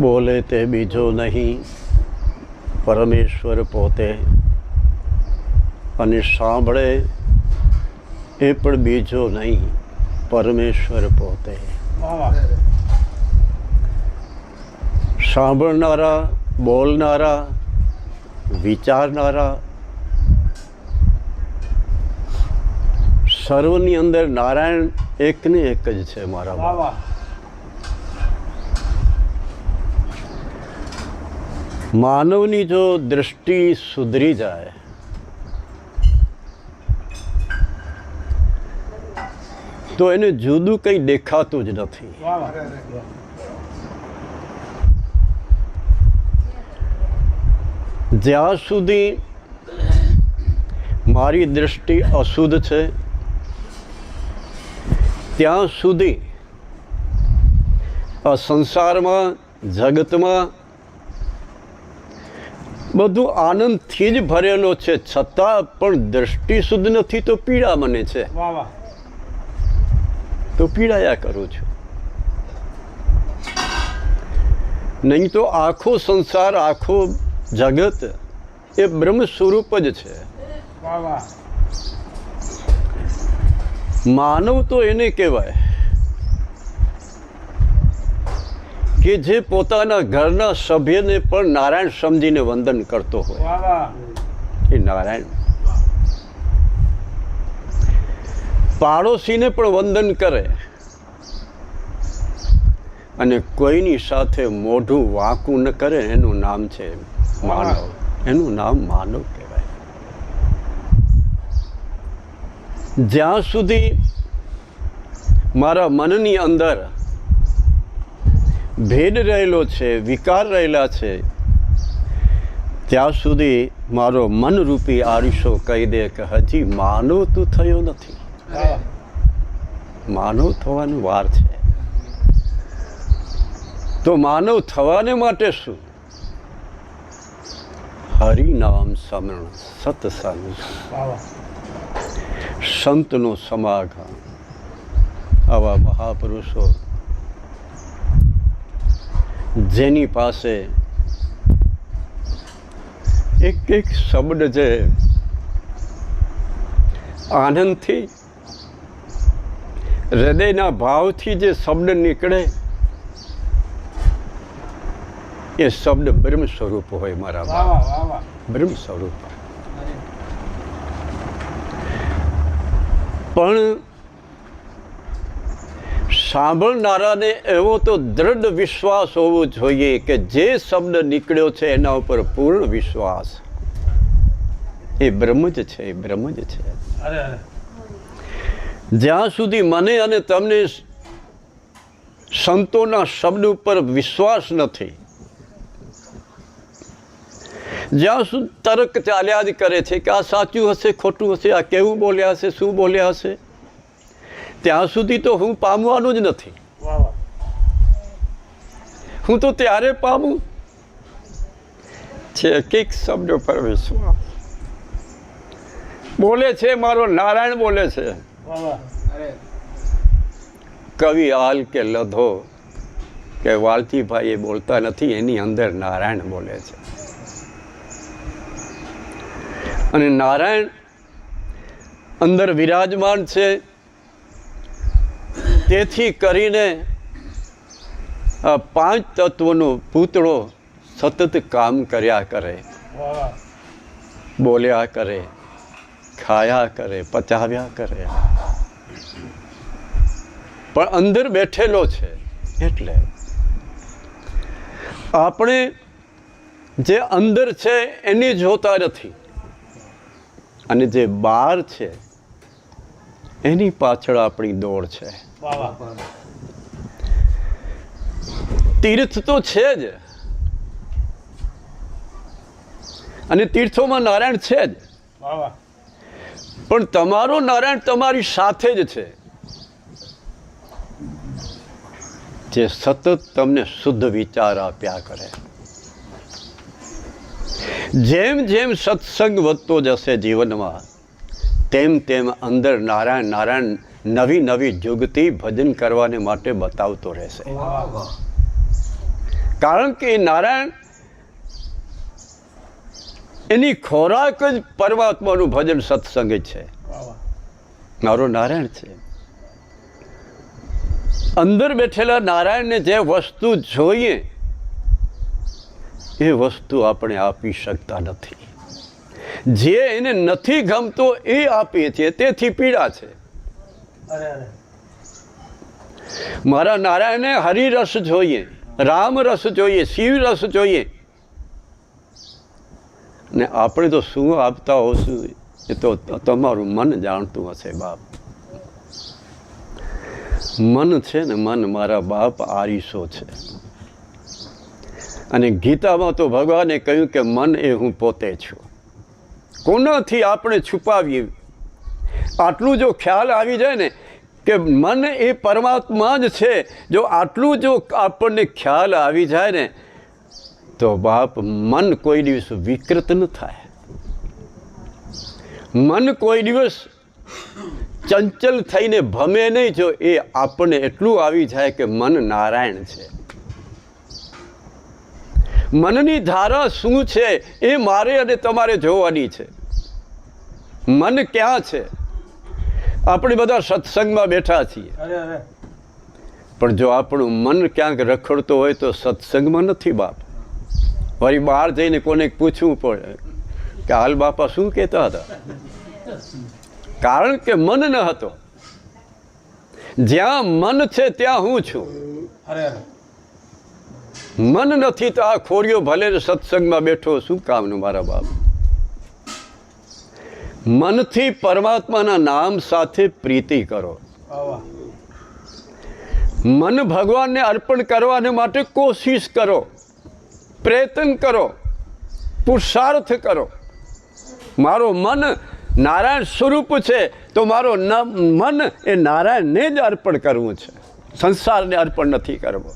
બોલે તે બીજો નહીં. પરમેશ્વર પોતે અને સાંભળે એ પણ બીજો નહીં. પરમેશ્વર પોતે. સાંભળનારા, બોલનારા, વિચારનારા, સર્વની અંદર નારાયણ એકને એક જ છે મારા બાપ. માનવની જો દૃષ્ટિ સુધરી જાય, તો એને જુદું કંઈ દેખાતું જ નથી. જ્યાં સુધી મારી દૃષ્ટિ અશુદ્ધ છે, ત્યાં સુધી આ સંસારમાં, જગતમાં બધું આનંદથી જ ભરેલો છે. છતાં પણ દૃષ્ટિ શુદ્ધ નથી તો પીડા મને છે. તો પીડાયા કરું છું. નહીં તો આખો સંસાર આખો જગત એ બ્રહ્મ સ્વરૂપ જ છે. માનવ તો એને કહેવાય. કે જે પોતાના ઘરના સભ્યને પણ નારાયણ સમજીને વંદન કરતો હોય. એ નારાયણ. પાડોશીને પણ વંદન કરે. અને કોઈની સાથે મોઢું વાંકું ન કરે એનું નામ છે માનવ. એનું નામ માનવ કહેવાય. જ્યાં સુધી મારા મનની અંદર ભેદ રહેલો છે વિકાર રહેલા છે. ત્યાં સુધી મારો મનરૂપી આરીશો કહી દે કે હજી માનવ તું થયો નથી. માનવ થવાની વાર છે. તો માનવ થવાને માટે શું? હરિનામ સમરણ સત્સંગ. સંતનો સમાગમ. આવા મહાપુરુષો જેની પાસે એક એક શબ્દ છે. આનંદથી હૃદયના ભાવથી જે શબ્દ નીકળે એ શબ્દ બ્રહ્મ સ્વરૂપ હોય મારા. બ્રહ્મ સ્વરૂપ. પણ સાંભળનારાને એવો તો દ્રઢ વિશ્વાસ હોવો જોઈએ કે જે શબ્દ નીકળ્યો છે એના ઉપર પૂર્ણ વિશ્વાસ. એ બ્રહ્મ જ છે એ બ્રહ્મ જ છે જ્યાં સુધી મને અને તમને સંતોના શબ્દ ઉપર વિશ્વાસ નથી જ્યાં સુધી તર્ક ચાલ્યા જ કરે છે કે આ સાચું હશે ખોટું હશે આ કેવું બોલ્યા હશે શું બોલ્યા હશે ત્યાં સુધી તો હું પામવાનું જ નથી. હું તો ત્યારે પામું છે કંઈક શબ્દો પર વિશ્વાસ બોલે છે મારો નારાયણ બોલે છે. કવિ હાલ કે લધો કે વાલતીભાઈ એ બોલતા નથી એની અંદર નારાયણ બોલે છે. અને નારાયણ અંદર વિરાજમાન છે. તેથી કરીને આ પાંચ તત્વોનો પૂતળો સતત કામ કર્યા કરે, બોલ્યા કરે, ખાયા કરે, પચાવ્યા કરે. પણ અંદર બેઠેલો છે એટલે આપણે જે અંદર છે એને જોતા નથી. અને જે બહાર છે, એની પાછળ આપણી દોડ છે. તીર્થ તો છે જ. અને તીર્થોમાં નારાયણ છે જ. પણ તમારો નારાયણ તમારી સાથે જ છે. જે સતત તમને શુદ્ધ વિચાર આપ્યા કરે. જેમ જેમ સત્સંગ વધતો જશે જીવનમાં તેમ તેમ અંદર નારાયણ નારાયણ નવી નવી જુગતી ભજન કરવાને માટે બતાવતો રહેશે. કારણ કે નારાયણ એની ખોરાક જ પરમાત્માનું ભજન સત્સંગ છે. મારો નારાયણ છે. અંદર બેઠેલા નારાયણને જે વસ્તુ જોઈએ એ વસ્તુ આપણે આપી શકતા નથી. જે એને નથી ગમતો એ આપીએ છીએ. તેથી પીડા છે. મારા નારાયણને હરિરસ જોઈએ રામ રસ જોઈએ શિવ રસ જોઈએ. ને આપણે તો શું આપતા હોશું? એ તો, તમારું મન જાણતું હશે, બાપ. મન છે ને મન મારા બાપ આરીસો છે. અને ગીતામાં તો ભગવાને કહ્યું કે મન એ હું પોતે છું. કોનાથી આપણે છુપાવીએ? આટલું જો ખ્યાલ આવી જાય ને કે મન એ પરમાત્મા જ છે, જો આટલું જો આપણને ખ્યાલ આવી જાય ને, તો બાપ, મન કોઈ દિવસ વિકૃત ન થાય. મન કોઈ દિવસ ચંચલ થઈને ભમે નહીં, જો એ આપણને એટલું આવી જાય કે મન નારાયણ છે. મનની ધારા શું છે એ મારે અને તમારે જોવાની છે. મન ક્યાં છે? આપણે બધા સત્સંગમાં બેઠા છીએ. પણ જો આપણું મન ક્યાંક રખડતો હોય તો સત્સંગમાં નથી બાપ. વળી બહાર જઈને કોને પૂછવું પડે કે હાલ બાપા શું કહેતા હતા? કારણ કે મન ન હતો. જ્યાં મન છે ત્યાં હું છું. મન નથી તો આ ખોરિયો ભલે સત્સંગમાં બેઠો શું કામનું મારા બાપ? મનથી પરમાત્માના નામ સાથે પ્રીતિ કરો. મન ભગવાનને અર્પણ કરવાને માટે કોશિશ કરો. પ્રયત્ન કરો. પુરુષાર્થ કરો. મારો મન નારાયણ સ્વરૂપ છે તો મારો મન એ નારાયણને જ અર્પણ કરવું છે. સંસારને અર્પણ નથી કરવો.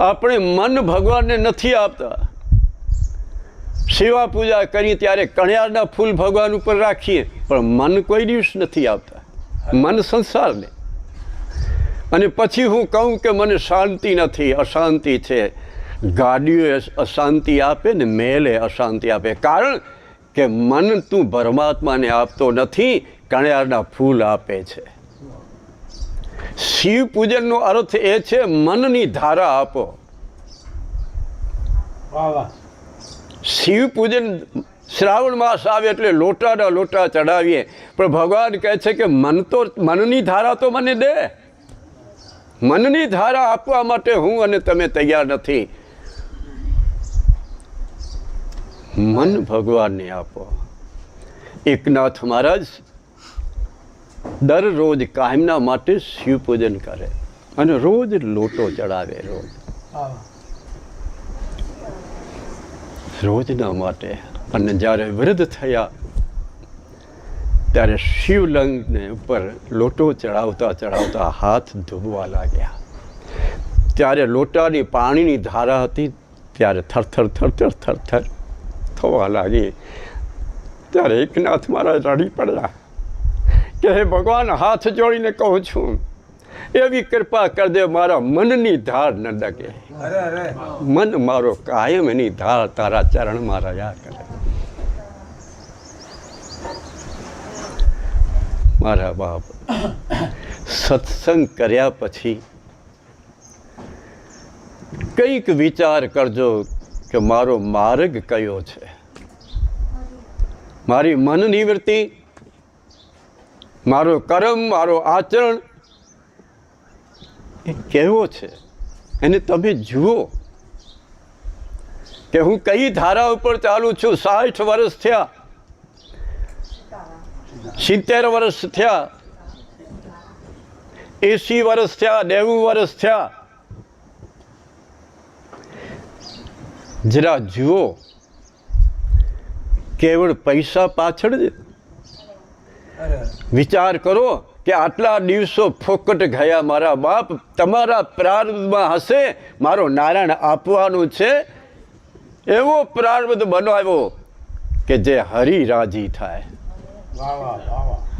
આપણે મન ભગવાનને નથી આપતા. સેવા પૂજા કરી ત્યારે કણિયારના ફૂલ ભગવાન ઉપર રાખીએ, પણ મન કોઈ દિવસ નથી આપતા મન સંસારને. અને પછી હું કહું કે મને શાંતિ નથી, અશાંતિ છે. ગાડીઓ અશાંતિ આપે ને મેલે અશાંતિ આપે. કારણ કે મન તું પરમાત્માને આપતો નથી કણિયારના ફૂલ આપે છે. શિવ પૂજનનો અર્થ એ છે, મનની ધારા આપો. વાહ વાહ. શિવ પૂજન શ્રાવણ માસ આવે એટલે લોટાના લોટા ચડાવીએ. પણ ભગવાન કહે છે કે મન તો મનની ધારા તો મને દે. મનની ધારા આપવા માટે હું અને તમે તૈયાર નથી. મન ભગવાનને આપો. એકનાથ મહારાજ દરરોજ કાયમના માટે શિવ પૂજન કરે અને રોજ લોટો ચડાવે રોજ. રોજના માટે અને જ્યારે વૃદ્ધ થયા, ત્યારે શિવલંગને ઉપર લોટો ચડાવતા ચડાવતા હાથ ધોવા લાગ્યા. ત્યારે લોટાની પાણીની ધારા હતી, ત્યારે થરથર થરથર થરથર થવા લાગી. ત્યારે એકનાથ મારા રડી પડ્યા કે, હે ભગવાન, હાથ જોડીને કહું છું એવી કૃપા કર દે મારા મનની ધાર ન ડગે મન મારો કાયમ એની ધાર તારા ચરણ મારા યા કરે. મારા બાપ સત્સંગ કર્યા પછી કંઈક વિચાર કરજો કે મારો માર્ગ કયો છે. મારી મન નિવૃત્તિ મારો કર્મ મારો આચરણ એ કેવો છે? એને તમે જુઓ. કે હું કઈ ધારા ઉપર ચાલું છું? સાઠ વર્ષ થયા. સિત્તેર વર્ષ થયા. એસી વર્ષ થયા નેવું વર્ષ થયા. જરા જુઓ. કેવળ પૈસા પાછળ જ વિચાર કરો. કે આટલા દિવસો ફોકટ ગયા મારા બાપ તમારા પ્રારંભમાં હશે મારો નારાયણ આપવાનું છે. એવો પ્રારંભ બનાવ્યો કે જે હરિ રાજી થાય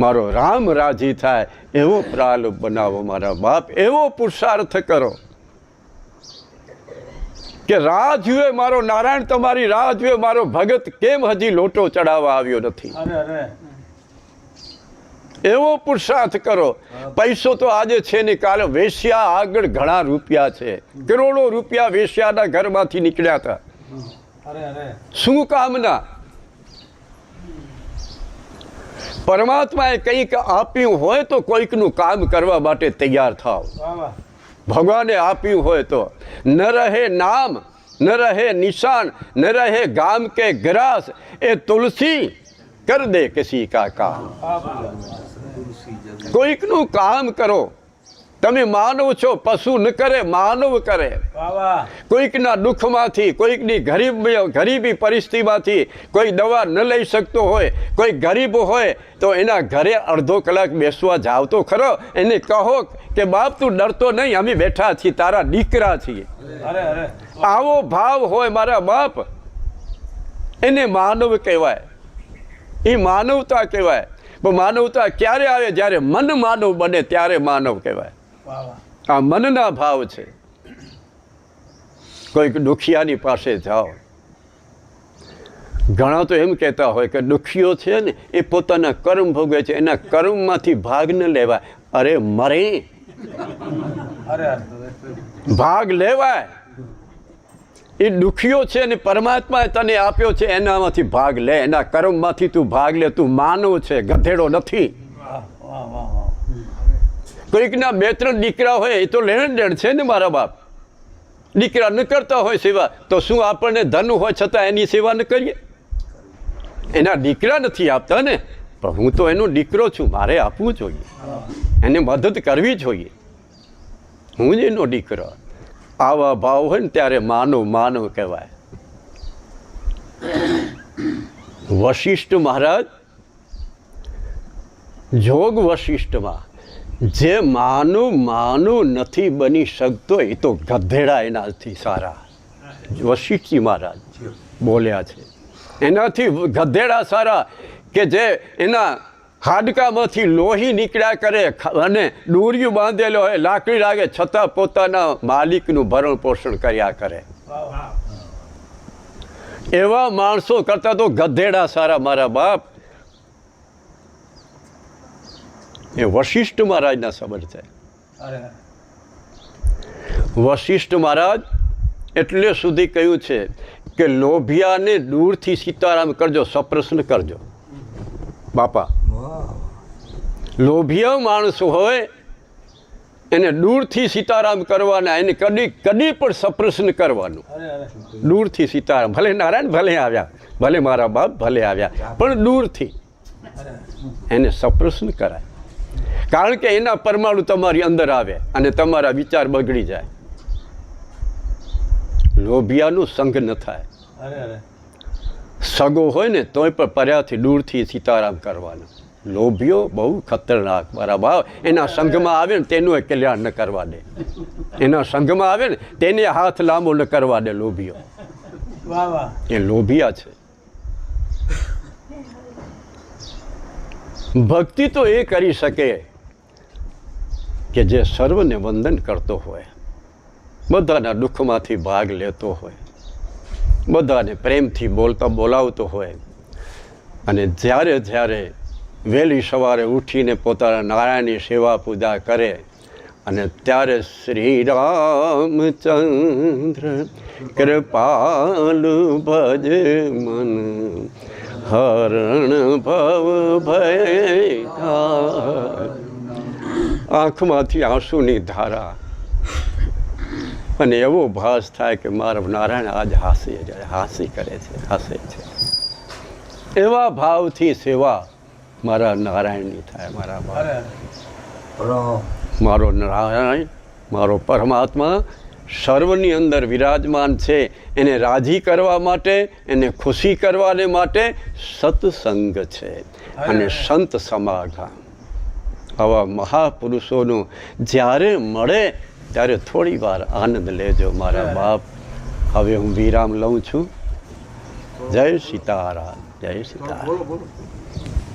મારો રામ રાજી થાય. એવો પ્રારંભ બનાવો મારા બાપ એવો પુરુષાર્થ કરો. કે રાહ જુએ મારો નારાયણ તમારી રાહ જુએ મારો ભગત કેમ હજી લોટો ચડાવવા આવ્યો નથી? અરે અરે. એવો પુરુષાર્થ કરો. પૈસો તો આજે છે ને કાલે વેશ્યા આગળ ઘણા રૂપિયા છે. કરોડો રૂપિયા વેશ્યાના ઘરમાંથી નીકળ્યા હતા. શું કામના? પરમાત્માએ કંઈક આપ્યું હોય તો કોઈકનું કામ કરવા માટે તૈયાર થાવ. ભગવાને આપ્યું હોય તો. ન રહે નામ ન રહે નિશાન ન રહે ગામ કે ગ્રાસ એ તુલસી કર દે કિસી કા કામ. કોઈકનું કામ કરો. તમે માનવ છો પશુ ન કરે માનવ કરે. કોઈકના દુઃખમાંથી કોઈકની ગરીબ ગરીબી પરિસ્થિતિમાંથી કોઈ દવા ન લઈ શકતો હોય કોઈ ગરીબ હોય તો એના ઘરે અડધો કલાક બેસવા જાવ તો ખરો. એને કહો કે બાપ તું ડરતો નહીં અમે બેઠા છીએ તારા દીકરા છીએ. આવો ભાવ હોય મારા બાપ. એને માનવ કહેવાય. એ માનવતા કહેવાય. પણ માનવતા ક્યારે આવે? જ્યારે મન માનવ બને ત્યારે માનવ કહેવાય. આ મનના ભાવ છે. કોઈક દુખિયાની પાસે જાઓ. ઘણા તો એમ કહેતા હોય કે દુખીઓ છે ને એ પોતાના કર્મ ભોગવે છે. એના કર્મમાંથી ભાગ ન લેવાય. અરે મરે. ભાગ લેવાય. એ દુખ્યો છે ને પરમાત્માએ તને આપ્યો છે, એનામાંથી ભાગ લે, એના કર્મમાંથી તું ભાગ લે, તું માનવ છે, ગધેડો નથી. કોઈકના બે ત્રણ દીકરા હોય, એ તો લેણ દેણ છે ને મારા બાપ. દીકરા ન કરતા હોય સેવા, તો શું આપણને ધન હોય છતાં એની સેવા ન કરીએ? એના દીકરા નથી આપતા ને? પણ હું તો એનો દીકરો છું, મારે આપવું જોઈએ. એને મદદ કરવી જોઈએ. હું જ એનો દીકરો. આવા ભાવ હોય ને ત્યારે માનું માનવ કહેવાય. વશિષ્ઠ મહારાજ, જોગ વશિષ્ઠમાં, જે માનું માનું નથી બની શકતો, એ તો ગધેડા એનાથી સારા. વશિષ્ઠજી મહારાજ બોલ્યા છે. એનાથી ગધેડા સારા કે જે એના હાડકામાંથી લોહી નીકળ્યા કરે અને દોરિયું બાંધેલો હોય લાકડી લાગે છતાં પોતાના માલિકનું ભરણ પોષણ કર્યા કરે. એવા માણસો કરતાં તો ગધેડા સારા મારા બાપ. એ વશિષ્ઠ મહારાજના સંબંધ છે. વશિષ્ઠ મહારાજ એટલે સુધી કહ્યું છે કે લોભિયાને દૂરથી સીતારામ કરજો સપ્રશ્ન કરજો. બાપા લોભિયા માણસ હોય એને દૂરથી સીતારામ કરવાના એને કદી કદી પણ સપ્રશ્ન કરવાનું. દૂરથી સીતારામ ભલે નારાયણ ભલે આવ્યા ભલે મારા બાપ ભલે આવ્યા પણ દૂરથી એને સપ્રશ્ન કરાય. કારણ કે એના પરમાણુ તમારી અંદર આવે અને તમારા વિચાર બગડી જાય. લોભિયાનું સંગ ન થાય. સગો હોય ને તોય પણ પર્યાથી દૂરથી સીતારામ કરવાનો. લોભિયો બહુ ખતરનાક બરાબર? એના સંઘમાં આવે ને તેનું એ કલ્યાણ ન કરવા દે. એના સંઘમાં આવે ને તેને હાથ લાંબો ન કરવા દે લોભીઓ. વાહ વાહ. એ લોભિયા છે. ભક્તિ તો એ કરી શકે કે જે સર્વને વંદન કરતો હોય બધાના દુઃખમાંથી ભાગ લેતો હોય બધાને પ્રેમથી બોલતા બોલાવતો હોય અને જ્યારે જ્યારે વહેલી સવારે ઉઠીને પોતાના નારાયણની સેવા પૂજા કરે અને ત્યારે શ્રી રામચંદ્ર કૃપાલુ ભજ મન. હરણ ભવ ભય આંખમાંથી આંસુની ધારા. અને એવો ભાસ થાય કે મારો નારાયણ આજ હાસી હાસી કરે છે, હાસે છે. એવા ભાવથી સેવા મારા નારાયણની થાય મારા મારો નારાયણ મારો પરમાત્મા સર્વની અંદર વિરાજમાન છે. એને રાજી કરવા માટે એને ખુશી કરવાને માટે સત્સંગ છે. અને સંત સમાગમ આવા મહાપુરુષોનું જ્યારે મળે ત્યારે થોડી વાર આનંદ લેજો મારા બાપ. હવે હું વિરામ લઉં છું. જય સીતારામ જય સીતારામ. બોલો બોલો.